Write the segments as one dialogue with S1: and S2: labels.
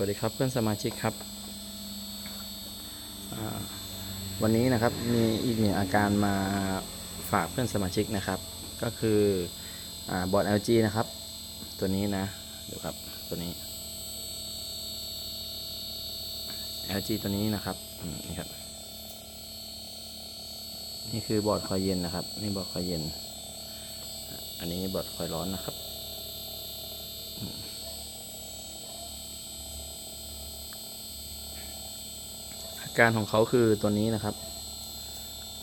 S1: วัสดีครับเพื่อนสมาชิกครับ วันนี้นะครับมีอีกหนึ่งอาการมาฝากเพื่อนสมาชิกนะครับ ก็คืออบอร์ด LG นะครับ ตัวนี้นะดูครับตัวนี้ LG ตัวนี้นะครับนี่ครับ นี่คือบอร์ดคอยเย็นนะครับ นี่บอร์ดคอยเย็น อันนี้บอร์ดคอยร้อนนะครับ อาการของเขาคือตัวนี้นะครับ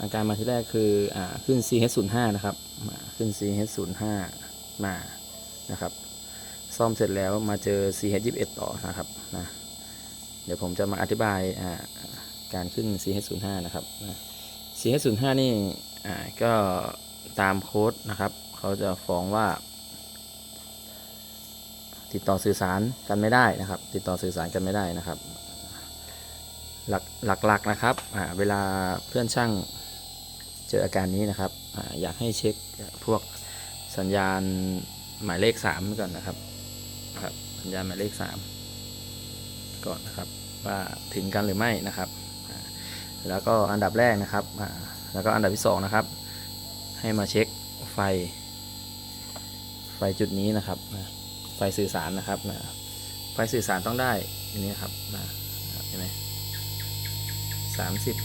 S1: อาการมาที่แรกคืออ่าขึ้น CH05 นะครับมาขึ้น CH05 มานะครับ ซ่อมเสร็จแล้วมาเจอ CH21 ต่อนะครับนะเดี๋ยวผมจะมาอธิบายอ่าการขึ้น CH05 นะครับนะ CH05 นี่อ่าก็ตามโค้ดนะครับ เขาจะฟ้องว่า ติดต่อสื่อสารกันไม่ได้นะครับ ติดต่อสื่อสารกันไม่ได้นะครับ หลักหลักๆนะครับเวลาเพื่อนช่างเจออาการนี้นะครับออยากให้เช็คพวกสัญญาณหมายเลข3ก่อนนะครับครับสัญญาณหมายเลข 3 ก่อนนะครับว่าถึงกันหรือไม่นะครับ แล้วก็อันดับแรกนะครับ แล้วก็อันดับที่สองนะครับ ให้มาเช็คไฟ ไฟจุดนี้นะครับ ไฟสื่อสารนะครับ ไฟสื่อสารต้องได้อันนี้ครับเห็นไหม สามสิบ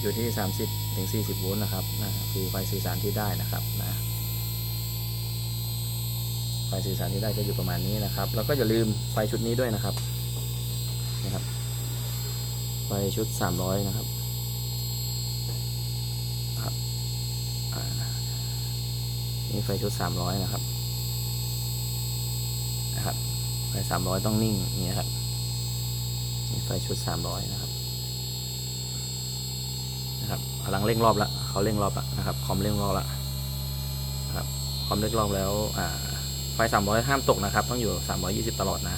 S1: อยู่ที่สามสิบถึงสี่สิบโวลต์นะครับนะคือไฟสื่อสารที่ได้นะครับนะไฟสื่อสารที่ได้จะอยู่ประมาณนี้นะครับ แล้วก็อย่าลืมไฟชุดนี้ด้วยนะครับนะครับ ไฟชุดสามร้อยนะครับครับนี่ไฟชุดสามร้อยนะครับนะครับไฟสามร้อยต้องนิ่งนี่ครับนี่ไฟชุดสามร้อยนะครับ กำลังเร่งรอบแล้วเขาเร่งรอบแล้วนะครับคอมเร่งรอบแล้วนะครับคอมเร่งรอบแล้วอ่าไฟ300 ห้ามตกนะครับ ต้องอยู่ 320 ตลอดนะ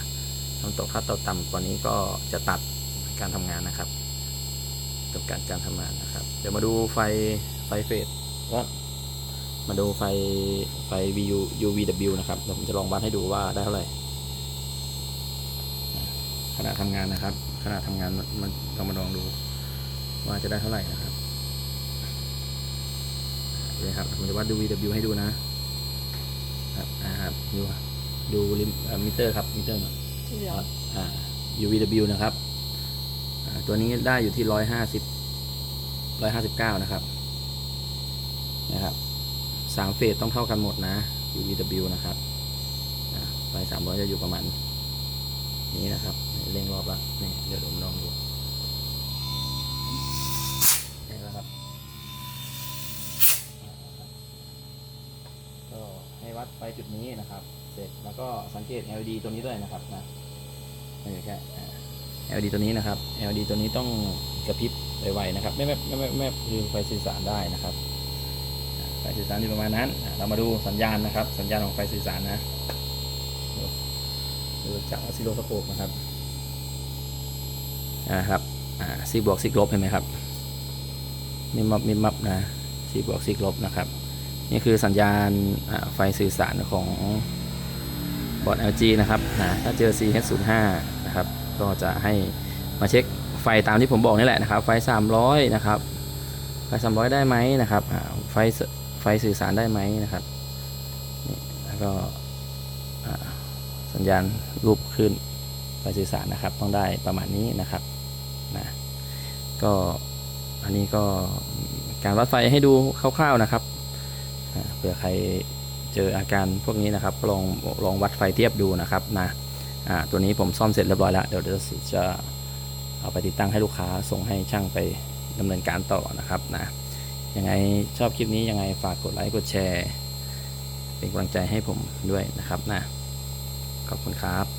S1: ห้ามตกถ้าตกต่ำกว่านี้ก็จะตัดการทำงานนะครับจบการการทำงานนะครับ เดี๋ยวมาดูไฟไฟเฟสว่ามาดูไฟไฟ VU UVW นะครับเดี๋ยวผมจะลองวัดให้ดูว่าได้เท่าไหร่ขณะทำงานนะครับขณะทำงานมันมันเรามาลองดูว่าจะได้เท่าไหร่นะครับ เลยครับผมจะวัดดู VW ให้ดูนะครับอ่าครับดูดูลิมเอ่อมิเตอร์ครับมิเตอร์ก่อน
S2: ที่เหลือ
S1: อ่า UVW นะครับอ่าตัวนี้ได้อยู่ที่ร้อยห้าสิบร้อยห้าสิบเก้านะครับนะครับสามเฟสต้องเท่ากันหมดนะ UVW นะครับอ่าไฟสามร้อยจะอยู่ประมาณนี้นะครับเร่งรอบละนี่เดี๋ยวผมลองดู ให้วัดไปจุดนี้นะครับ เสร็จแล้วก็สังเกต LED ตัวนี้ด้วยนะครับนะไม่ใช่แค่ LED ตัวนี้นะครับ LED ตัวนี้ต้องกระพริบไวๆนะครับ ไม่ไม่ไม่ไม่ไม่ลืมไฟสื่อสารได้นะครับ ไฟสื่อสารอยู่ประมาณนั้น เรามาดูสัญญาณนะครับ สัญญาณของไฟสื่อสารนะดูจากซิโลสโคปนะครับอ่าครับอ่าซีบวกซีลบเห็นไหมครับมิมับมิมับนะซีบวกซีลบนะครับ นี่คือสัญญาณไฟสื่อสารของบอร์ด LG นะครับนะถ้าเจอ CH05 นะครับ ก็จะให้มาเช็คไฟตามที่ผมบอกนี่แหละนะครับ ไฟ 300 นะครับ ไฟ 300 ได้ไหมนะครับ ไฟสไฟสื่อสารได้ไหมนะครับนี่แล้วก็สัญญาณรูปขึ้นไฟสื่อสารนะครับ ต้องได้ประมาณนี้นะครับนะก็อันนี้ก็การวัดไฟให้ดูคร่าวๆนะครับ เผื่อใครเจออาการพวกนี้นะครับลองลองวัดไฟเทียบดูนะครับนะตัวนี้ผมซ่อมเสร็จเรียบร้อยแล้ว เดี๋ยวเดี๋ยวจะเอาไปติดตั้งให้ลูกค้าส่งให้ช่างไปดำเนินการต่อนะครับนะยังไงชอบคลิปนี้ยังไงฝากกดไลค์กดแชร์ เป็นกำลังใจให้ผมด้วยนะครับนะขอบคุณครับ